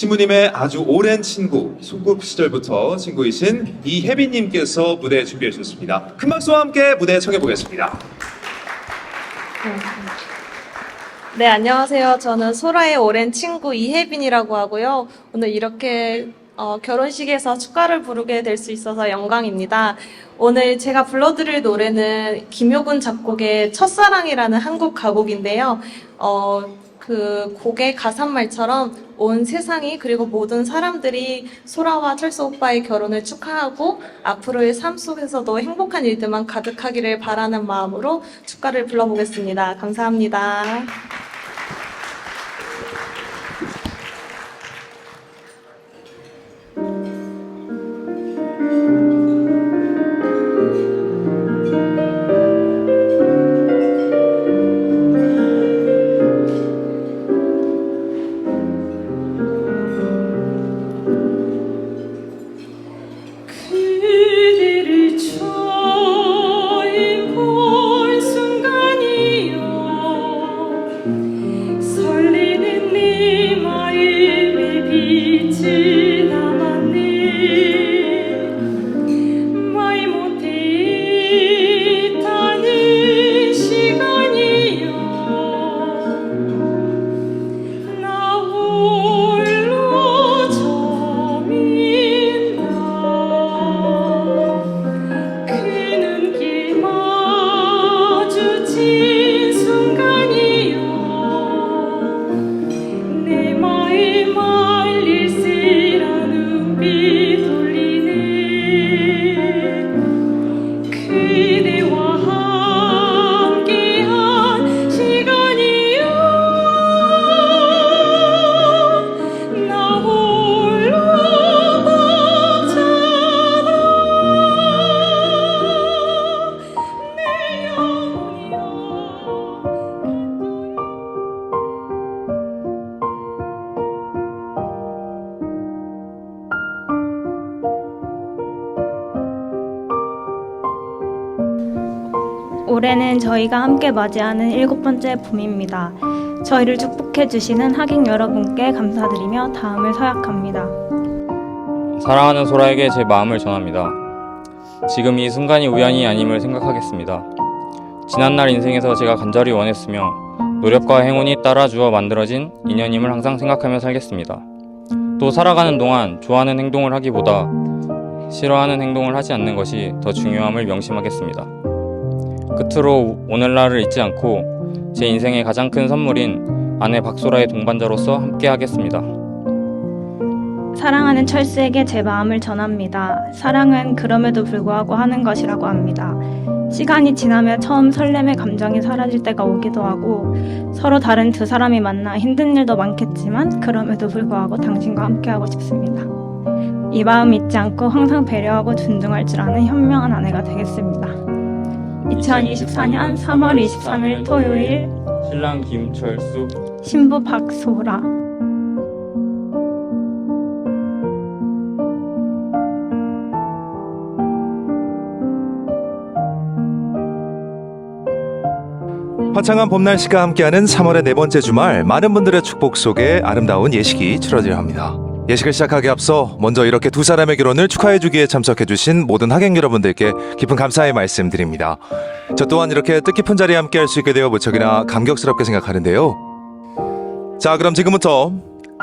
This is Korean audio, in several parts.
신부님의 아주 오랜 친구, 소꿉 시절부터 친구이신 이혜빈님께서 무대 준비해 주셨습니다. 큰 박수와 함께 무대 청해 보겠습니다. 네, 안녕하세요. 저는 소라의 오랜 친구 이혜빈이라고 하고요. 오늘 이렇게 어, 결혼식에서 축가를 부르게 될 수 있어서 영광입니다. 오늘 제가 불러드릴 노래는 김효근 작곡의 첫사랑이라는 한국 가곡인데요. 어, 그 곡의 가사말처럼 온 세상이 그리고 모든 사람들이 소라와 철수 오빠의 결혼을 축하하고 앞으로의 삶 속에서도 행복한 일들만 가득하기를 바라는 마음으로 축가를 불러보겠습니다. 감사합니다. 올해는 저희가 함께 맞이하는 일곱 번째 봄입니다. 저희를 축복해 주시는 하객 여러분께 감사드리며 다음을 서약합니다. 사랑하는 소라에게 제 마음을 전합니다. 지금 이 순간이 우연이 아님을 생각하겠습니다. 지난날 인생에서 제가 간절히 원했으며 노력과 행운이 따라 주어 만들어진 인연임을 항상 생각하며 살겠습니다. 또 살아가는 동안 좋아하는 행동을 하기보다 싫어하는 행동을 하지 않는 것이 더 중요함을 명심하겠습니다. 끝으로 오늘날을 잊지 않고 제 인생의 가장 큰 선물인 아내 박소라의 동반자로서 함께 하겠습니다. 사랑하는 철수에게 제 마음을 전합니다. 사랑은 그럼에도 불구하고 하는 것이라고 합니다. 시간이 지나면 처음 설렘의 감정이 사라질 때가 오기도 하고 서로 다른 두 사람이 만나 힘든 일도 많겠지만 그럼에도 불구하고 당신과 함께하고 싶습니다. 이 마음 잊지 않고 항상 배려하고 존중할 줄 아는 현명한 아내가 되겠습니다. 2024년 3월 23일 토요일. 신랑 김철수. 신부 박소라. 화창한 봄 날 씨가 함께하는 3월의 네 번째 주말 많은 분들의 축복 속에 아름다운 예식이 치러져야 합니다. 예식을 시작하기 앞서 먼저 이렇게 두 사람의 결혼을 축하해주기에 참석해주신 모든 하객 여러분들께 깊은 감사의 말씀드립니다. 저 또한 이렇게 뜻깊은 자리에 함께할 수 있게 되어 무척이나 감격스럽게 생각하는데요. 자, 그럼 지금부터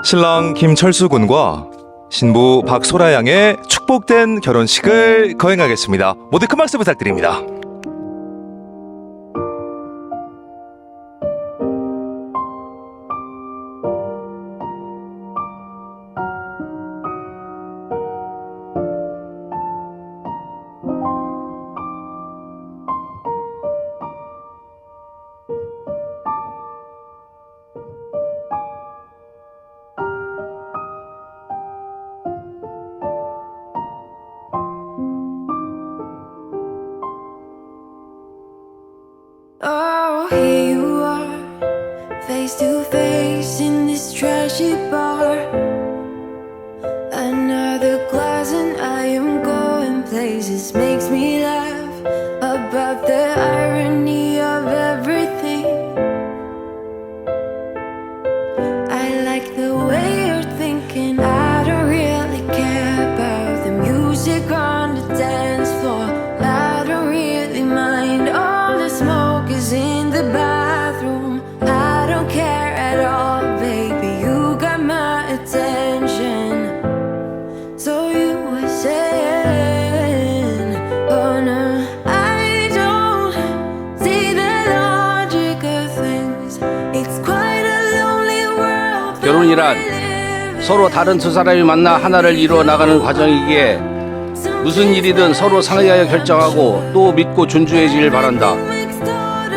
신랑 김철수 군과 신부 박소라 양의 축복된 결혼식을 거행하겠습니다. 모두 큰 박수 부탁드립니다. Oh, here you are, face to face in this trashy bar. 인생이란 서로 다른 두 사람이 만나 하나를 이루어 나가는 과정이기에 무슨 일이든 서로 상의하여 결정하고 또 믿고 존중해주길 바란다.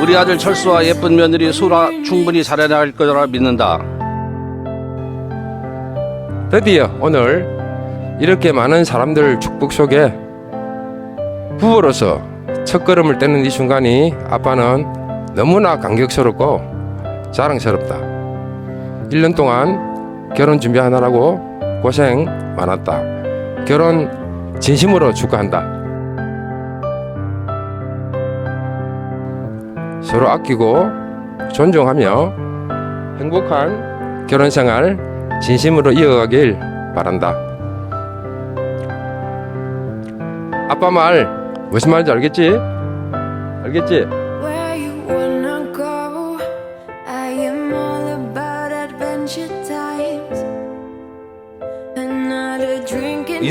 우리 아들 철수와 예쁜 며느리 소라 충분히 잘해나갈 거라 믿는다. 드디어 오늘 이렇게 많은 사람들 축복 속에 부부로서 첫 걸음을 떼는 이 순간이 아빠는 너무나 감격스럽고 자랑스럽다. 1년 동안 결혼 준비하느라고 고생 많았다. 결혼 진심으로 축하한다. 서로 아끼고 존중하며 행복한 결혼 생활 진심으로 이어가길 바란다. 아빠 말 무슨 말인지 알겠지? 알겠지?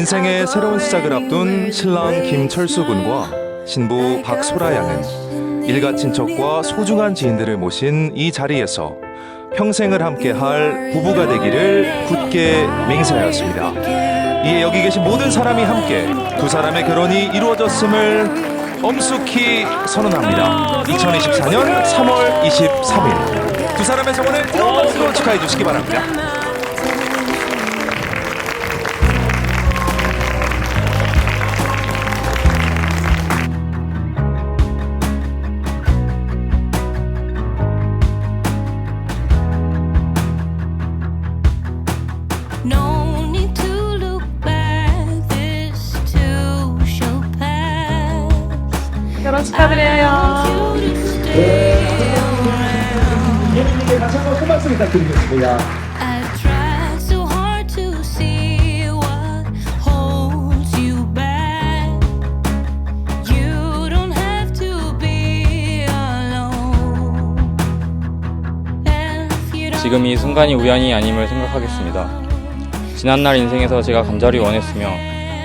인생의 새로운 시작을 앞둔 신랑 김철수 군과 신부 박소라 양은 일가 친척과 소중한 지인들을 모신 이 자리에서 평생을 함께할 부부가 되기를 굳게 맹세하였습니다. 이에 여기 계신 모든 사람이 함께 두 사람의 결혼이 이루어졌음을 엄숙히 선언합니다. 2024년 3월 23일 두 사람의 성원을 뜨거운 박수로 축하해 주시기 바랍니다. 축하드려요. You to stay I tried so hard to see what holds you back. You don't have to be alone. And if you don't 지금 이 순간이 우연이 아님을 생각하겠습니다. 지난날 인생에서 제가 간절히 원했으며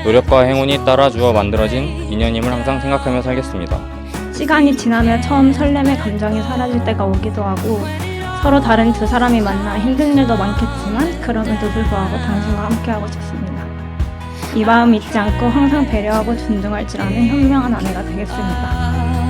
노력과 행운이 따라 주어 만들어진 인연임을 항상 생각하며 살겠습니다. 시간이 지나며 처음 설렘의 감정이 사라질 때가 오기도 하고 서로 다른 두 사람이 만나 힘든 일도 많겠지만 그럼에도 불구하고 당신과 함께하고 싶습니다. 이 마음 잊지 않고 항상 배려하고 존중할 줄 아는 현명한 아내가 되겠습니다.